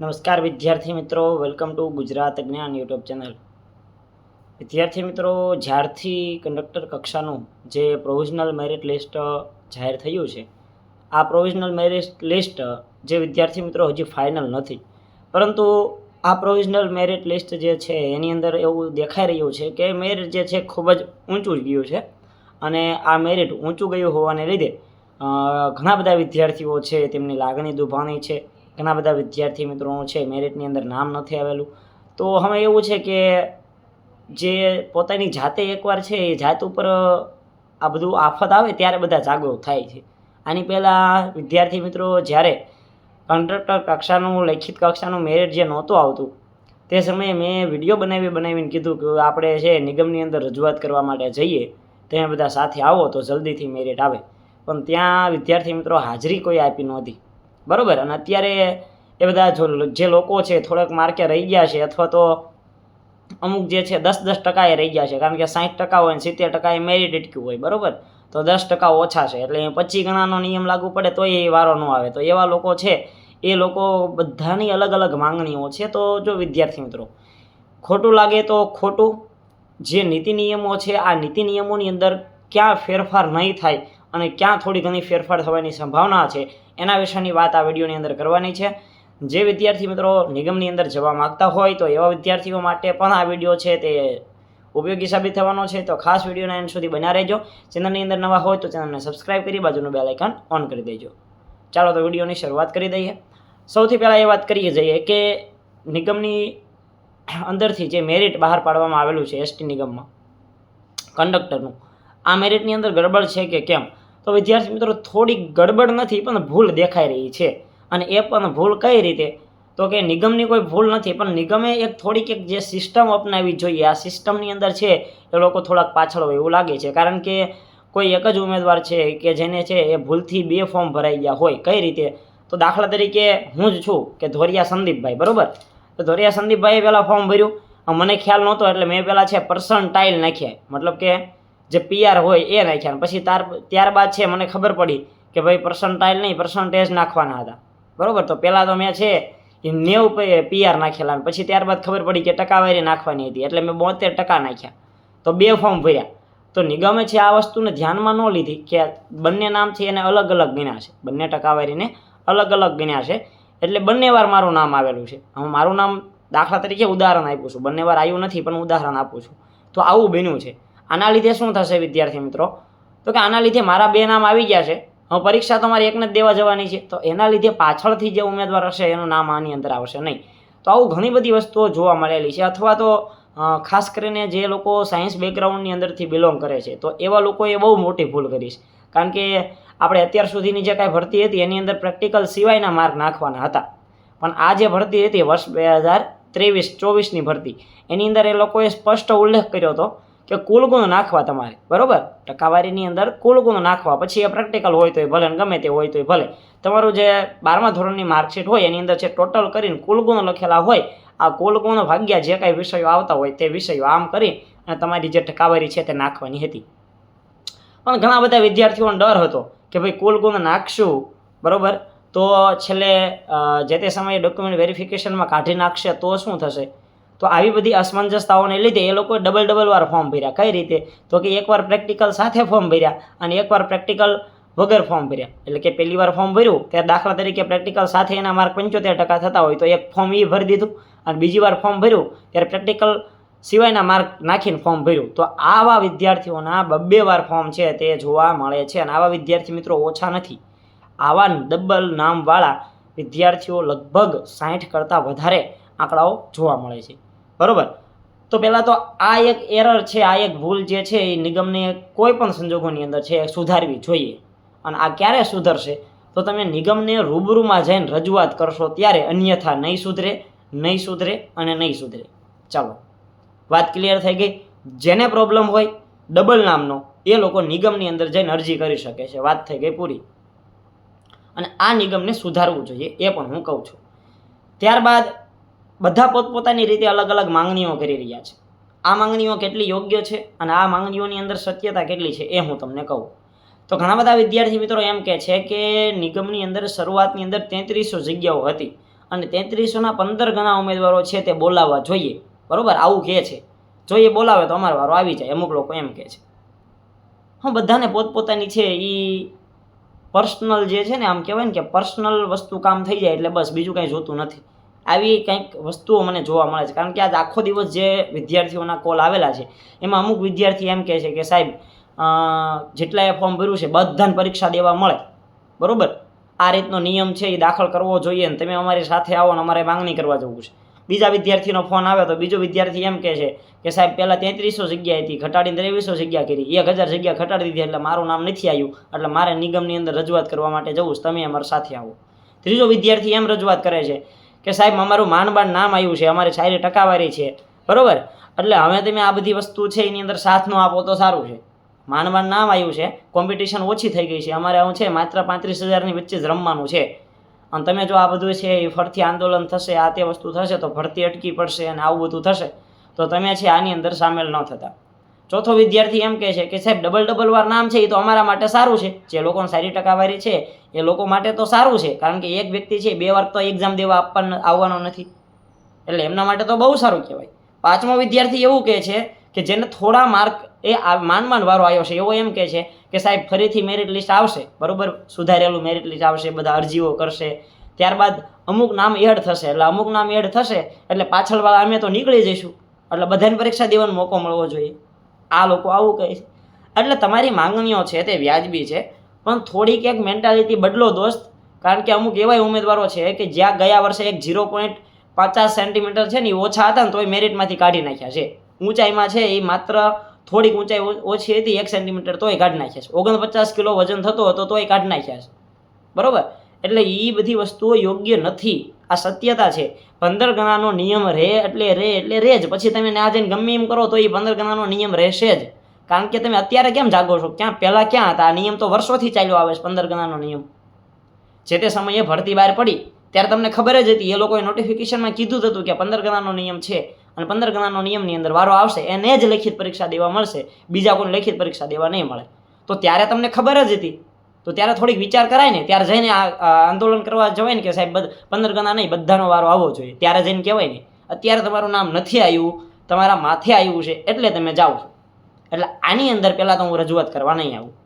નમસ્કાર વિદ્યાર્થી મિત્રો વેલકમ ટુ ગુજરાત જ્ઞાન યુટ્યુબ ચેનલ. વિદ્યાર્થી મિત્રો, જ્યારથી કંડક્ટર કક્ષાનું જે પ્રોવિઝનલ મેરિટ લિસ્ટ જાહેર થયું છે, આ પ્રોવિઝનલ મેરિટ લિસ્ટ જે વિદ્યાર્થી મિત્રો હજી ફાઇનલ નથી. પરંતુ આ પ્રોવિઝનલ મેરિટ લિસ્ટ જે છે, એની અંદર એવું દેખાઈ રહ્યું છે કે મેરિટ જે છે, ખૂબ જ ઊંચું ગયું છે. અને આ મેરિટ ઊંચું ગયું હોવાને લીધે ઘણા બધા વિદ્યાર્થીઓ છે, તેમની લાગણી દુભાણી છે. ઘણા બધા વિદ્યાર્થી મિત્રોનું છે, મેરિટની અંદર નામ નથી આવેલું. તો હવે એવું છે કે જે પોતાની જાતે એકવાર છે, એ જાત ઉપર આ બધું આફત આવે ત્યારે બધા જાગૃત થાય છે. આની પહેલાં વિદ્યાર્થી મિત્રો જ્યારે કન્ટ્રક્ટર કક્ષાનું, લેખિત કક્ષાનું મેરિટ જે નહોતું આવતું, તે સમયે મેં વીડિયો બનાવી બનાવીને કીધું કે આપણે છે, નિગમની અંદર રજૂઆત કરવા માટે જઈએ, તમે બધા સાથે આવો તો જલ્દીથી મેરિટ આવે. પણ ત્યાં વિદ્યાર્થી મિત્રો હાજરી કોઈ આપી નહોતી. બરોબર? અને અત્યારે એ બધા જો જે લોકો છે, થોડાક માર્કે રહી ગયા છે, અથવા તો અમુક જે છે, દસ દસ ટકા એ રહી ગયા છે, કારણ કે સાઠ ટકા હોય ને સિત્તેર ટકા એ મેરિટ અટક્યું હોય, બરાબર? તો દસ ટકા ઓછા છે, એટલે પચીસ ગણાનો નિયમ લાગુ પડે તો એ વારો ન આવે. તો એવા લોકો છે, એ લોકો બધાની અલગ અલગ માંગણીઓ છે. તો જો વિદ્યાર્થી મિત્રો, ખોટું લાગે તો ખોટું. જે નીતિ નિયમો છે, આ નીતિ નિયમોની અંદર ક્યાં ફેરફાર નહીં થાય અને ક્યાં થોડી ઘણી ફેરફાર થવાની સંભાવના છે, એના વિશેની વાત આ વિડીયોની અંદર કરવાની છે. જે વિદ્યાર્થી મિત્રો નિગમની અંદર જવા માગતા હોય તો એવા વિદ્યાર્થીઓ માટે પણ આ વીડિયો છે તે ઉપયોગી સાબિત થવાનો છે. તો ખાસ વિડીયોના એન્ડ સુધી બના રહેજો. ચેનલની અંદર નવા હોય તો ચેનલને સબસ્ક્રાઇબ કરી બાજુનું બેલ આઇકન ઓન કરી દેજો. ચાલો તો વિડીયોની શરૂઆત કરી દઈએ. સૌથી પહેલાં એ વાત કરીએ જઈએ કે નિગમની અંદરથી જે મેરિટ બહાર પાડવામાં આવેલું છે, એસટી નિગમમાં, કંડક્ટરનું. આ મેરિટની અંદર ગડબડ છે કે કેમ? તો વિદ્યાર્થી મિત્રો, થોડીક ગડબડ નથી, પણ ભૂલ દેખાઈ રહી છે. અને એ પણ ભૂલ કઈ રીતે? તો કે નિગમની કોઈ ભૂલ નથી, પણ નિગમે એક થોડીક એક જે સિસ્ટમ અપનાવી જોઈએ, આ સિસ્ટમની અંદર છે, એ લોકો થોડાક પાછળ હોય એવું લાગે છે. કારણ કે કોઈ એક જ ઉમેદવાર છે કે જેને છે, એ ભૂલથી બે ફોર્મ ભરાઈ ગયા હોય, કઈ રીતે? તો દાખલા તરીકે હું જ છું, કે ધોરિયા સંદીપભાઈ, બરાબર? તો ધોરિયા સંદીપભાઈએ પહેલાં ફોર્મ ભર્યું. મને ખ્યાલ નહોતો, એટલે મેં પહેલાં છે પર્સન ટાઇલ નાખ્યા. મતલબ કે જે પીઆર હોય એ નાખ્યા પછી તાર ત્યારબાદ છે, મને ખબર પડી કે ભાઈ પર્સન્ટાઇલ નહીં પર્સન્ટેજ નાખવાના હતા. બરાબર? તો પહેલાં તો મેં છે, એ નેવું પીઆર નાખેલા પછી ત્યારબાદ ખબર પડી કે ટકાવારી નાખવાની હતી, એટલે મેં બોતેર ટકા નાખ્યા. તો બે ફોર્મ ભર્યા. તો નિગમે છે, આ વસ્તુને ધ્યાનમાં ન લીધી કે બંને નામ છે એને અલગ અલગ ગણ્યા છે. બંને ટકાવારીને અલગ અલગ ગણ્યા છે. એટલે બંને વાર મારું નામ આવેલું છે. હું મારું નામ દાખલા તરીકે ઉદાહરણ આપ્યું છું. બંને વાર આવ્યું નથી, પણ ઉદાહરણ આપું છું. તો આવું બન્યું છે. આના લીધે શું થશે વિદ્યાર્થી મિત્રો? તો કે આના લીધે મારા બે નામ આવી ગયા છે. હવે પરીક્ષા તો મારી એકને જ દેવા જવાની છે. તો એના લીધે પાછળથી જે ઉમેદવાર હશે, એનું નામ આની અંદર આવશે નહીં. તો આવું ઘણી બધી વસ્તુઓ જોવા મળેલી છે. અથવા તો ખાસ કરીને જે લોકો સાયન્સ બેકગ્રાઉન્ડની અંદરથી બિલોંગ કરે છે, તો એવા લોકોએ બહુ મોટી ભૂલ કરી છે. કારણ કે આપણે અત્યાર સુધીની જે કાંઈ ભરતી હતી, એની અંદર પ્રેક્ટિકલ સિવાયના માર્ક નાખવાના હતા. પણ આ જે ભરતી હતી, વર્ષ બે હજાર ત્રેવીસ ચોવીસની ભરતી, એની અંદર એ લોકોએ સ્પષ્ટ ઉલ્લેખ કર્યો હતો કે કુલ ગુણ નાખવા તમારે, બરાબર? ટકાવારીની અંદર કુલ ગુણ નાખવા. પછી એ પ્રેક્ટિકલ હોય તોય ભલે ગમે તે હોય તોય ભલે. તમારું જે બારમા ધોરણની માર્કશીટ હોય એની અંદર જે ટોટલ કરીને કુલ ગુણ લખેલા હોય, આ કુલ ગુણ ભાગ્યા જે કાંઈ વિષયો આવતા હોય તે વિષયો આમ કરી અને તમારી જે ટકાવારી છે તે નાખવાની હતી. પણ ઘણા બધા વિદ્યાર્થીઓને ડર હતો કે ભાઈ કુલ ગુણ નાખશું, બરાબર? તો છેલ્લે જે તે સમયે ડોક્યુમેન્ટ વેરિફિકેશનમાં કાઢી નાખશે તો શું થશે? તો આવી બધી અસમંજસતાઓને લીધે એ લોકોએ ડબલ ડબલ વાર ફોર્મ ભર્યા. કઈ રીતે? તો કે એકવાર પ્રેક્ટિકલ સાથે ફોર્મ ભર્યા અને એકવાર પ્રેક્ટિકલ વગર ફોર્મ ભર્યા. એટલે કે પહેલી વાર ફોર્મ ભર્યું, ત્યારે દાખલા તરીકે પ્રેક્ટિકલ સાથે એના માર્ક પંચોતેર ટકા થતા હોય, તો એક ફોર્મ એ ભરી દીધું અને બીજી વાર ફોર્મ ભર્યું, ત્યારે પ્રેક્ટિકલ સિવાયના માર્ક નાખીને ફોર્મ ભર્યું. તો આવા વિદ્યાર્થીઓના બબ્બે વાર ફોર્મ છે તે જોવા મળે છે અને આવા વિદ્યાર્થી મિત્રો ઓછા નથી. આવા ડબલ નામવાળા વિદ્યાર્થીઓ લગભગ સાઠ કરતાં વધારે આંકડાઓ જોવા મળે છે. બરોબર? તો પહેલાં તો આ એક એરર છે, આ એક ભૂલ જે છે, એ નિગમને કોઈ પણ સંજોગોની અંદર છે સુધારવી જોઈએ. અને આ ક્યારે સુધરશે? તો તમે નિગમને રૂબરૂમાં જઈને રજૂઆત કરશો ત્યારે અન્યથા નહીં સુધરે નહીં સુધરે અને નહીં સુધરે. ચાલો. વાત ક્લિયર થઈ ગઈ? જેને પ્રોબ્લેમ હોય ડબલ નામનો, એ લોકો નિગમની અંદર જઈને અરજી કરી શકે છે. વાત થઈ ગઈ પૂરી. અને આ નિગમને સુધારવું જોઈએ, એ પણ હું કહું છું. ત્યારબાદ બધા પોતપોતાની રીતે અલગ અલગ માંગણીઓ કરી રહ્યા છે. આ માંગણીઓ કેટલી યોગ્ય છે અને આ માંગણીઓની અંદર સત્યતા કેટલી છે એ હું તમને કહું. તો ઘણા બધા વિદ્યાર્થી મિત્રો એમ કહે છે કે નિગમની અંદર શરૂઆતની અંદર તેત્રીસો જગ્યાઓ હતી અને તેત્રીસોના પંદર ઘણા ઉમેદવારો છે તે બોલાવવા જોઈએ. બરાબર? આવું કહે છે. જો એ બોલાવે તો અમારો વારો આવી જાય, અમુક લોકો એમ કહે છે. હા, બધાને પોતપોતાની છે એ પર્સનલ જે છે ને આમ કહેવાય ને કે પર્સનલ વસ્તુ કામ થઈ જાય એટલે બસ બીજું કાંઈ જોતું નથી. આવી કંઈક વસ્તુઓ મને જોવા મળે છે. કારણ કે આજ આખો દિવસ જે વિદ્યાર્થીઓના કોલ આવેલા છે, એમાં અમુક વિદ્યાર્થી એમ કહે છે કે સાહેબ જેટલા એ ફોર્મ ભર્યું છે બધાને પરીક્ષા દેવા મળે. બરાબર? આ રીતનો નિયમ છે એ દાખલ કરવો જોઈએ ને તમે અમારી સાથે આવો ને અમારે માંગણી કરવા જવું છે. બીજા વિદ્યાર્થીનો ફોન આવે તો બીજો વિદ્યાર્થી એમ કહે છે કે સાહેબ, પહેલાં તેત્રીસો જગ્યા હતી, ઘટાડીને ત્રેવીસો જગ્યા કરી. એક હજાર જગ્યા ઘટાડી દીધી એટલે મારું નામ નથી આવ્યું. એટલે મારે નિગમની અંદર રજૂઆત કરવા માટે જવું તમે અમારી સાથે આવો. ત્રીજો વિદ્યાર્થી એમ રજૂઆત કરે છે કે સાહેબ, અમારું માનબાન નામ આવ્યું છે, અમારી સારી ટકાવારી છે. બરાબર? એટલે હવે તમે આ બધી વસ્તુ છે, એની અંદર સાથનો આપો તો સારું છે. માનબાન નામ આવ્યું છે કોમ્પિટિશન ઓછી થઈ ગઈ છે. અમારે આવું છે, માત્ર પાંત્રીસ હજારની વચ્ચે જ રમવાનું છે. અને તમે જો આ બધું છે, એ ફરતી આંદોલન થશે, આ તે વસ્તુ થશે, તો ભરતી અટકી પડશે અને આવું બધું થશે. તો તમે છે, આની અંદર સામેલ ન થતા. ચોથો વિદ્યાર્થી એમ કહે છે કે, સાહેબ ડબલ ડબલ વાર નામ છે, એ તો અમારા માટે સારું છે. જે લોકોને સારી ટકાવારી છે એ લોકો માટે તો સારું છે, કારણ કે એક વ્યક્તિ છે બે વાર તો એક્ઝામ દેવા આપવાનો આવવાનો નથી. એટલે એમના માટે તો બહુ સારું કહેવાય. પાંચમો વિદ્યાર્થી એવું કહે છે કે જેને થોડા માર્ક એ આ માન માન વારો આવ્યો છે, એવો એમ કહે છે કે સાહેબ ફરીથી મેરિટ લિસ્ટ આવશે, બરાબર? સુધારેલું મેરિટ લિસ્ટ આવશે, બધા અરજીઓ કરશે. ત્યારબાદ અમુક નામ એડ થશે, એટલે અમુક નામ એડ થશે, એટલે પાછળવાળા અમે તો નીકળી જઈશું. એટલે બધાને પરીક્ષા દેવાનો મોકો મળવો જોઈએ. આ લોકો આવું કહે છે. એટલે તમારી માંગણીઓ છે તે વ્યાજબી છે. પણ થોડીક એક મેન્ટાલિટી બદલો દોસ્ત. કારણ કે અમુક એવા ઉમેદવારો છે કે જ્યાં ગયા વર્ષે એક ઝીરો પોઈન્ટ પચાસ સેન્ટીમીટર છે ને એ ઓછા હતા ને તોય મેરિટમાંથી કાઢી નાખ્યા છે. ઊંચાઈમાં છે એ માત્ર થોડીક ઊંચાઈ ઓછી હતી, એક સેન્ટીમીટર તોય કાઢી નાખ્યા છે. ઓગણપચાસ કિલો વજન થતો હતો તોય કાઢી નાખ્યા છે. બરાબર? એટલે એ બધી વસ્તુઓ યોગ્ય નથી. આ સત્યતા છે. પંદર ગણાનો નિયમ રહે એટલે રહે એટલે રહે જ પછી તમે આજે ગમે એમ કરો તો એ પંદર ગણાનો નિયમ રહેશે જ. કારણ કે તમે અત્યારે કેમ જાગો છો? ક્યાં? પહેલાં ક્યાં હતા? આ નિયમ તો વર્ષોથી ચાલ્યો આવે છે, પંદર ગણાનો નિયમ. જે તે સમયે ભરતી બહાર પડી, ત્યારે તમને ખબર જ હતી, એ લોકોએ નોટિફિકેશનમાં કીધું જ હતું કે પંદર ગણાનો નિયમ છે અને પંદર ગણાનો નિયમની અંદર વારો આવશે, એને જ લેખિત પરીક્ષા દેવા મળશે, બીજા કોઈને લેખિત પરીક્ષા દેવા નહીં મળે. તો ત્યારે તમને ખબર જ હતી. તો ત્યારે થોડીક વિચાર કરાય ને, ત્યારે જઈને આ આંદોલન કરવા જવાય ને કે સાહેબ પંદર ગણા નહીં, બધાનો વારો આવવો જોઈએ. ત્યારે જઈને કહેવાય ને, અત્યારે તમારું નામ નથી આવ્યું, તમારા માથે આવ્યું છે, એટલે તમે જાઓ છો. એટલે આની અંદર પહેલાં તો હું રજૂઆત કરવા નહીં આવું.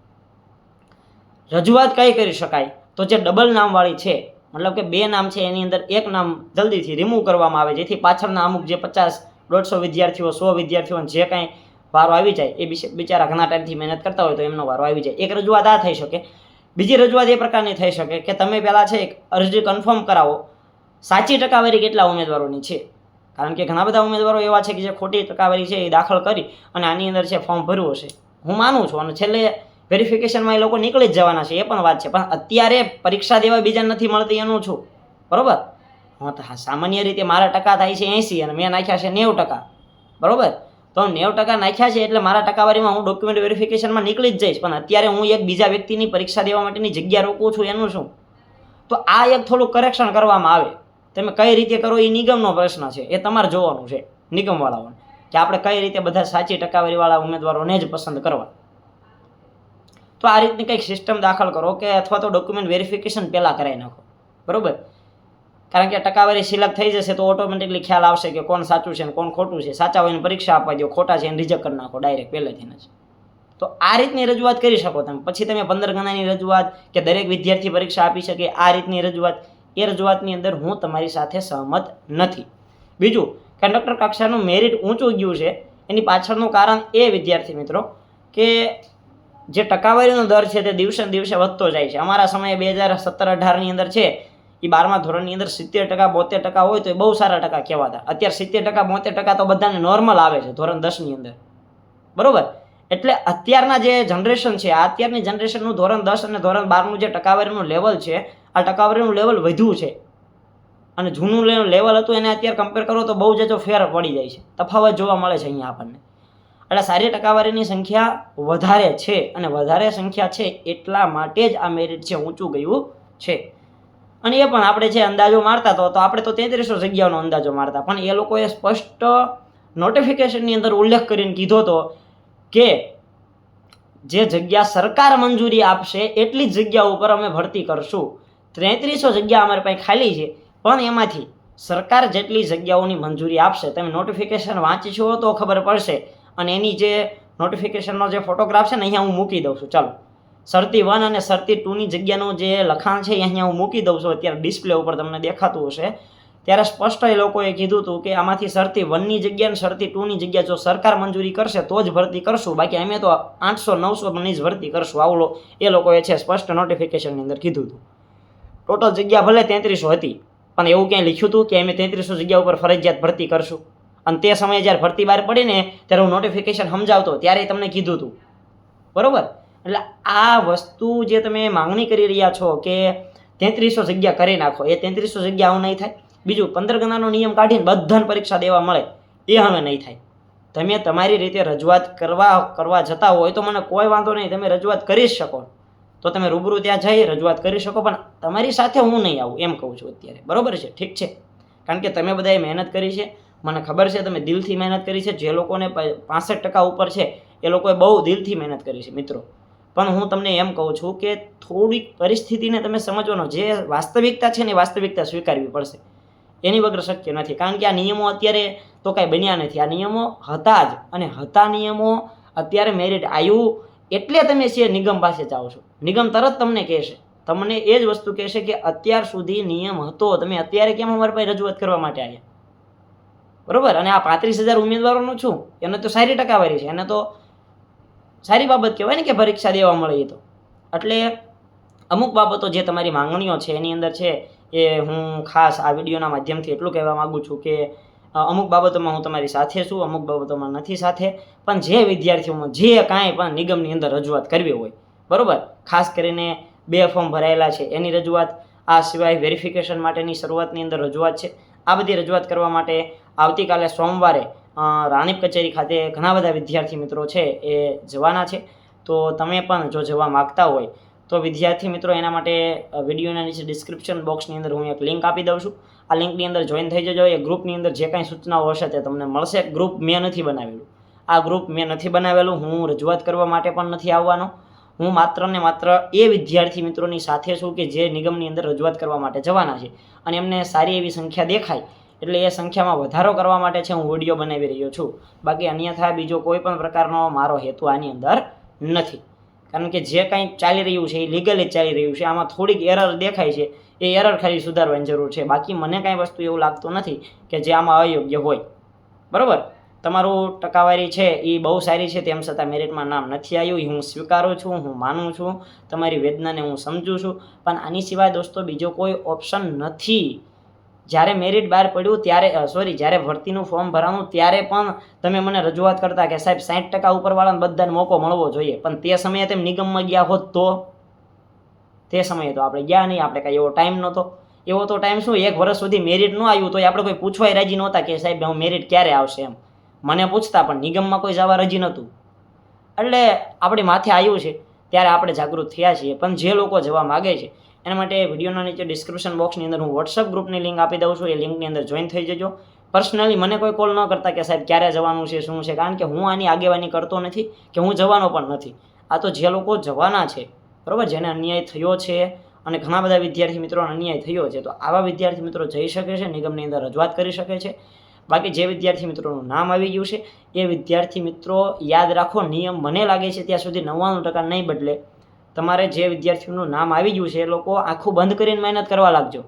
રજૂઆત કઈ કરી શકાય? તો જે ડબલ નામવાળી છે, મતલબ કે બે નામ છે, એની અંદર એક નામ જલ્દીથી રિમૂવ કરવામાં આવે, જેથી પાછળના અમુક જે પચાસ, દોઢસો વિદ્યાર્થીઓ, સો વિદ્યાર્થીઓને જે કાંઈ વારો આવી જાય, એ બિચ- બિચારા ઘણા ટાઈમથી મહેનત કરતા હોય તો એમનો વારો આવી જાય. એક રજૂઆત આ થઈ શકે. બીજી રજૂઆત એ પ્રકારની થઈ શકે કે તમે પહેલાં છે એક અરજી કન્ફર્મ કરાવો. સાચી ટકાવારી કેટલા ઉમેદવારોની છે? કારણ કે ઘણા બધા ઉમેદવારો એવા છે કે જે ખોટી ટકાવારી છે એ દાખલ કરી અને આની અંદર છે ફોર્મ ભરવું હશે. હું માનું છું અને છેલ્લે વેરિફિકેશનમાં એ લોકો નીકળી જ જવાના છે, એ પણ વાત છે. પણ અત્યારે પરીક્ષા દેવા બીજા નથી મળતી એનું છું. બરાબર? હું, તો સામાન્ય રીતે મારા ટકા થાય છે એંસી અને મેં નાખ્યા છે નેવું ટકા. બરાબર? તો નેવું ટકા નાખ્યા છે એટલે મારા ટકાવારીમાં હું ડોક્યુમેન્ટ વેરિફિકેશનમાં નીકળી જ જઈશ. પણ અત્યારે હું એક બીજા વ્યક્તિની પરીક્ષા દેવા માટેની જગ્યા રોકું છું એનું શું? તો આ એક થોડું કરેક્શન કરવામાં આવે. તમે કઈ રીતે કરો એ નિગમનો પ્રશ્ન છે. એ તમારે જોવાનું છે નિગમવાળાઓને કે આપણે કઈ રીતે બધા સાચી ટકાવારીવાળા ઉમેદવારોને જ પસંદ કરવા. તો આ રીતની કંઈક સિસ્ટમ દાખલ કરો કે અથવા તો ડોક્યુમેન્ટ વેરિફિકેશન પહેલાં કરાવી નાખો. બરાબર? કારણ કે ટકાવારી સિલેક્ટ થઈ જશે તો ઓટોમેટિકલી ખ્યાલ આવશે કે કોણ સાચું છે ને કોણ ખોટું છે. સાચા હોય એને પરીક્ષા આપવા દો, ખોટા છે એને રિજેક્ટ કરી નાખો ડાયરેક્ટ પહેલેથી જ. તો આ રીતની રજૂઆત કરી શકો તમે. પછી તમે પંદર ગણાની રજૂઆત કે દરેક વિદ્યાર્થી પરીક્ષા આપી શકે આ રીતની રજૂઆત. એ રજૂઆતની અંદર હું તમારી સાથે સહમત નથી. બીજું, કંડક્ટર કક્ષાનું મેરિટ ઊંચું ગયું છે. એની પાછળનું કારણ એ, વિદ્યાર્થી મિત્રો, કે જે ટકાવારીનો દર છે તે દિવસે દિવસે વધતો જાય છે. અમારા સમયે બે હજાર સત્તર અઢારની અંદર છે. એ બારમા ધોરણની અંદર સિત્તેર ટકા બોતેર ટકા હોય તો એ બહુ સારા ટકા કહેવાતા. અત્યારે સિત્તેર ટકા બોતેર ટકા તો બધાને નોર્મલ આવે છે, ધોરણ દસની અંદર. બરાબર? એટલે અત્યારના જે જનરેશન છે અત્યારની જનરેશનનું ધોરણ દસ અને ધોરણ બારનું જે ટકાવારીનું લેવલ છે આ ટકાવારીનું લેવલ વધ્યું છે. અને જૂનું લેવલ હતું, એને અત્યારે કમ્પેર કરો તો બહુ જ જો ફેર પડી જાય છે. તફાવત જોવા મળે છે અહીંયા આપણને. એટલે સારી ટકાવારીની સંખ્યા વધારે છે અને વધારે સંખ્યા છે એટલા માટે જ આ મેરિટ છે ઊંચું ગયું છે. અને એ પણ આપણે જે અંદાજો મારતા તો આપણે તો તેત્રીસો જગ્યાનો અંદાજો મારતા. પણ એ લોકોએ સ્પષ્ટ નોટિફિકેશનની અંદર ઉલ્લેખ કરીને કીધો હતો કે જે જગ્યા સરકાર મંજૂરી આપશે, એટલી જ જગ્યા ઉપર અમે ભરતી કરશું. તેત્રીસો જગ્યા અમારી પાસે ખાલી છે, પણ એમાંથી સરકાર જેટલી જગ્યાઓની મંજૂરી આપશે, તમે નોટિફિકેશન વાંચીશો તો ખબર પડશે. અને એની જે નોટિફિકેશનનો જે ફોટોગ્રાફ છે ને, અહીંયા હું મૂકી દઉં છું. ચાલો. સરતી વન અને સરતી ટુની જગ્યાનું જે લખાણ છે અહીંયા હું મૂકી દઉં છું. અત્યારે ડિસ્પ્લે ઉપર તમને દેખાતું હશે. ત્યારે સ્પષ્ટ એ લોકોએ કીધું હતું કે આમાંથી સરતી વનની જગ્યા અને સરતી ટુની જગ્યા જો સરકાર મંજૂરી કરશે, તો જ ભરતી કરશું. બાકી અમે તો આઠસો નવસોની જ ભરતી કરશું. આવું એ લોકોએ છે સ્પષ્ટ નોટિફિકેશનની અંદર કીધું હતું. ટોટલ જગ્યા ભલે તેત્રીસો હતી, પણ એવું ક્યાંય લખ્યું હતું કે અમે તેત્રીસો જગ્યા ઉપર ફરજિયાત ભરતી કરશું. અને તે સમયે જ્યારે ભરતી બહાર પડી ને, ત્યારે હું નોટિફિકેશન સમજાવતો, ત્યારે તમને કીધું હતું બરાબર? એટલે આ વસ્તુ જે તમે માંગણી કરી રહ્યા છો કે તેત્રીસો જગ્યા કરી નાખો, એ તેત્રીસો જગ્યા આવું નહીં થાય. બીજું, પંદર ગણાનો નિયમ કાઢીને બધાને પરીક્ષા દેવા મળે, એ હવે નહીં થાય. તમે તમારી રીતે રજૂઆત કરવા કરવા જતા હોય તો મને કોઈ વાંધો નહીં, તમે રજૂઆત કરી જ શકો. તો તમે રૂબરૂ ત્યાં જઈ રજૂઆત કરી શકો, પણ તમારી સાથે હું નહીં આવું, એમ કહું છું અત્યારે. બરોબર છે? ઠીક છે? કારણ કે તમે બધાએ મહેનત કરી છે. મને ખબર છે તમે દિલથી મહેનત કરી છે. જે લોકોને પાસઠ ટકા ઉપર છે, એ લોકોએ બહુ દિલથી મહેનત કરી છે, મિત્રો. પણ હું તમને એમ કહું છું કે થોડીક પરિસ્થિતિને તમે સમજવાનો. જે વાસ્તવિકતા છે ને વાસ્તવિકતા સ્વીકારવી પડશે. એની વગર શક્ય નથી. કારણ કે આ નિયમો અત્યારે તો કાંઈ બન્યા નથી. આ નિયમો હતા જ અને હતા નિયમો અત્યારે મેરિટ આવ્યું એટલે તમે છે નિગમ પાસે જાઓ છો. નિગમ તરત તમને કહેશે. તમને એ જ વસ્તુ કહેશે કે અત્યાર સુધી નિયમ હતો. તમે અત્યારે કેમ અમારી પાસે રજૂઆત કરવા માટે આવ્યા? બરોબર? અને આ પાંત્રીસ હજાર ઉમેદવારોનું છું. એને તો સારી ટકાવારી છે. એને તો સારી બાબત કહેવાય ને કે પરીક્ષા દેવા મળે તો. એટલે અમુક બાબતો જે તમારી માંગણીઓ છે, એની અંદર છે એ હું ખાસ આ વિડીયોના માધ્યમથી એટલું કહેવા માગું છું કે અમુક બાબતોમાં હું તમારી સાથે છું, અમુક બાબતોમાં નથી સાથે. પણ જે વિદ્યાર્થીઓમાં જે કાંઈ પણ નિગમની અંદર રજૂઆત કરવી હોય, બરાબર? ખાસ કરીને બે ફોર્મ ભરાયેલા છે, એની રજૂઆત, આ સિવાય વેરિફિકેશન માટેની શરૂઆતની અંદર રજૂઆત છે. આ બધી રજૂઆત કરવા માટે આવતીકાલે સોમવારે રાણીપ કચેરી ખાતે ઘણા બધા વિદ્યાર્થી મિત્રો છે એ જવાના છે. તો તમે પણ જો જવા માગતા હોય તો વિદ્યાર્થી મિત્રો, એના માટે વિડીયોના નીચે ડિસ્ક્રિપ્શન બોક્સની અંદર હું એક લિંક આપી દઉં છું. આ લિંકની અંદર જોઈન થઈ જજો. એ ગ્રુપની અંદર જે કાંઈ સૂચનાઓ હશે તે તમને મળશે. ગ્રુપ મેં નથી બનાવેલું. આ ગ્રુપ મેં નથી બનાવેલું. હું રજૂઆત કરવા માટે પણ નથી આવવાનો. હું માત્ર ને માત્ર એ વિદ્યાર્થી મિત્રોની સાથે છું કે જે નિગમની અંદર રજૂઆત કરવા માટે જવાના છે. અને એમને સારી એવી સંખ્યા દેખાય, એટલે એ સંખ્યામાં વધારો કરવા માટે છે હું વીડિયો બનાવી રહ્યો છું. બાકી અન્યથા બીજો કોઈ પણ પ્રકારનો મારો હેતુ આની અંદર નથી. કારણ કે જે કાંઈ ચાલી રહ્યું છે, એ લીગલી ચાલી રહ્યું છે, આમાં થોડીક એરર દેખાય છે, એ એરર ખાલી સુધારવાની જરૂર છે. બાકી મને કાંઈ વસ્તુ એવું લાગતું નથી કે જે આમાં અયોગ્ય હોય. બરાબર? તમારું ટકાવારી છે, એ બહુ સારી છે, તેમ છતાં મેરિટમાં નામ નથી આવ્યું. એ હું સ્વીકારું છું, હું માનું છું. તમારી વેદનાને હું સમજું છું. પણ આની સિવાય દોસ્તો બીજો કોઈ ઓપ્શન નથી. જ્યારે મેરિટ બહાર પડ્યું ત્યારે સોરી જ્યારે ભરતીનું ફોર્મ ભરાણું ત્યારે પણ તમે મને રજૂઆત કરતા કે સાહેબ સાઠ ટકા ઉપરવાળાને બધાને મોકો મળવો જોઈએ. પણ તે સમયે તેમ નિગમમાં ગયા હોત તો? તે સમયે તો આપણે ગયા નહીં, આપણે કાંઈ એવો ટાઈમ નહોતો. એવો તો ટાઈમ શું? એક વર્ષ સુધી મેરિટ ન આવ્યું તો આપણે કોઈ પૂછવાય રાજી નહોતા કે સાહેબ હું મેરિટ ક્યારે આવશે એમ. મને પૂછતા પણ નિગમમાં કોઈ જવા રાજી નહોતું. એટલે આપણી માથે આવ્યું છે. ત્યારે આપણે જાગૃત થયા છીએ. પણ જે લોકો જવા માગે છે એના માટે વિડીયોના નીચે ડિસ્ક્રિપ્શન બોક્સની અંદર હું વોટ્સઅપ ગ્રુપની લિંક આપી દઉં છું. એ લિંકની અંદર જોઈન થઈ જજો. પર્સનલી મને કોઈ કોલ ન કરતા કે સાહેબ ક્યારે જવાનું છે, શું છે? કારણ કે હું આની આગેવાની કરતો નથી કે હું જવાનો પણ નથી. આ તો જે લોકો જવાના છે, બરાબર? જેને અન્યાય થયો છે અને ઘણા બધા વિદ્યાર્થી મિત્રોને અન્યાય થયો છે, તો આવા વિદ્યાર્થી મિત્રો જઈ શકે છે, નિગમની અંદર રજૂઆત કરી શકે છે. બાકી જે વિદ્યાર્થી મિત્રોનું નામ આવી ગયું છે, એ વિદ્યાર્થી મિત્રો યાદ રાખો, નિયમ મને લાગે છે ત્યાં સુધી નવ્વાણું ટકા નહીં બદલે. તમારે જે વિદ્યાર્થીઓનું નામ આવી ગયું છે એ લોકો આખું બંધ કરીને મહેનત કરવા લાગજો.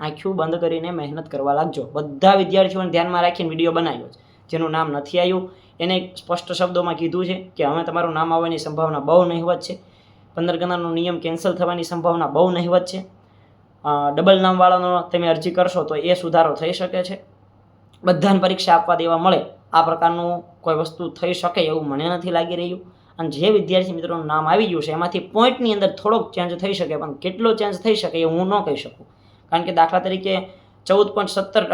આખું બંધ કરીને મહેનત કરવા લાગજો. બધા વિદ્યાર્થીઓને ધ્યાનમાં રાખીને વીડિયો બનાવ્યો છે. જેનું નામ નથી આવ્યું. એને સ્પષ્ટ શબ્દોમાં કીધું છે કે હવે તમારું નામ આવવાની સંભાવના બહુ નહિવત છે. પંદર ગણાનો નિયમ કેન્સલ થવાની સંભાવના બહુ નહિવત છે. ડબલ નામવાળાનો તમે અરજી કરશો તો એ સુધારો થઈ શકે છે. બધાને પરીક્ષા આપવા દેવા મળે. આ પ્રકારનું કોઈ વસ્તુ થઈ શકે એવું મને નથી લાગી રહ્યું. અને જે વિદ્યાર્થી મિત્રોનું નામ આવી ગયું છે, એમાંથી પોઈન્ટની અંદર થોડોક ચેન્જ થઈ શકે, પણ કેટલો ચેન્જ થઈ શકે એ હું ન કહી શકું. કારણ કે દાખલા તરીકે ચૌદ પોઈન્ટ સત્તર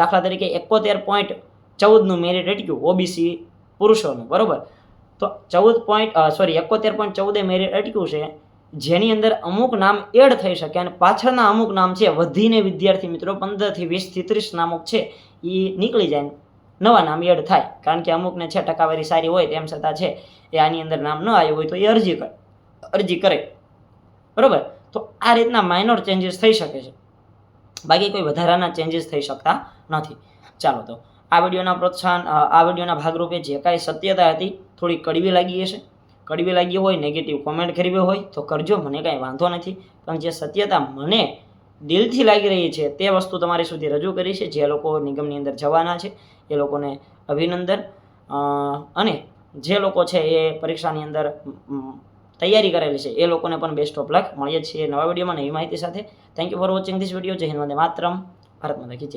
દાખલા તરીકે એકોતેર પોઈન્ટ ચૌદનું મેરિટ અટક્યું ઓબીસી પુરુષોનું, બરાબર? તો ચૌદ પોઈન્ટ સોરી એકોતેર પોઈન્ટ ચૌદે મેરિટ અટક્યું છે, જેની અંદર અમુક નામ એડ થઈ શકે અને પાછળના અમુક નામ છે, વધીને વિદ્યાર્થી મિત્રો પંદરથી વીસથી ત્રીસ નામુક છે એ નીકળી જાય. નવા નામ એડ થાય. કારણ કે અમુકને છે ટકાવારી સારી હોય તેમ છતાં છે એ આની અંદર નામ ન આવ્યું હોય તો એ અરજી કરે અરજી કરે. બરાબર? તો આ રીતના માઇનોર ચેન્જીસ થઈ શકે છે. બાકી કોઈ વધારાના ચેન્જીસ થઈ શકતા નથી. ચાલો તો, આ વિડીયોના પ્રોત્સાહન આ વિડીયોના ભાગરૂપે જે કાંઈ સત્યતા હતી થોડી કડવી લાગી હશે. કડવી લાગી હોય નેગેટિવ કોમેન્ટ કરવી હોય, તો કરજો, મને કાંઈ વાંધો નથી. પણ જે સત્યતા મને દિલથી લાગી રહી છે તે વસ્તુ તમારી સુધી રજૂ કરી છે. જે લોકો નિગમની અંદર જવાના છે, એ લોકોને અભિનંદન. અને જે લોકો છે એ પરીક્ષાની અંદર તૈયારી કરેલી છે, એ લોકોને પણ બેસ્ટ ઓફ લક મળીએ છીએ નવા વિડીયોમાં નવી માહિતી સાથે. Thank you for watching this video જય હિન્દ, વંદે માતરમ. ભારત માતા કી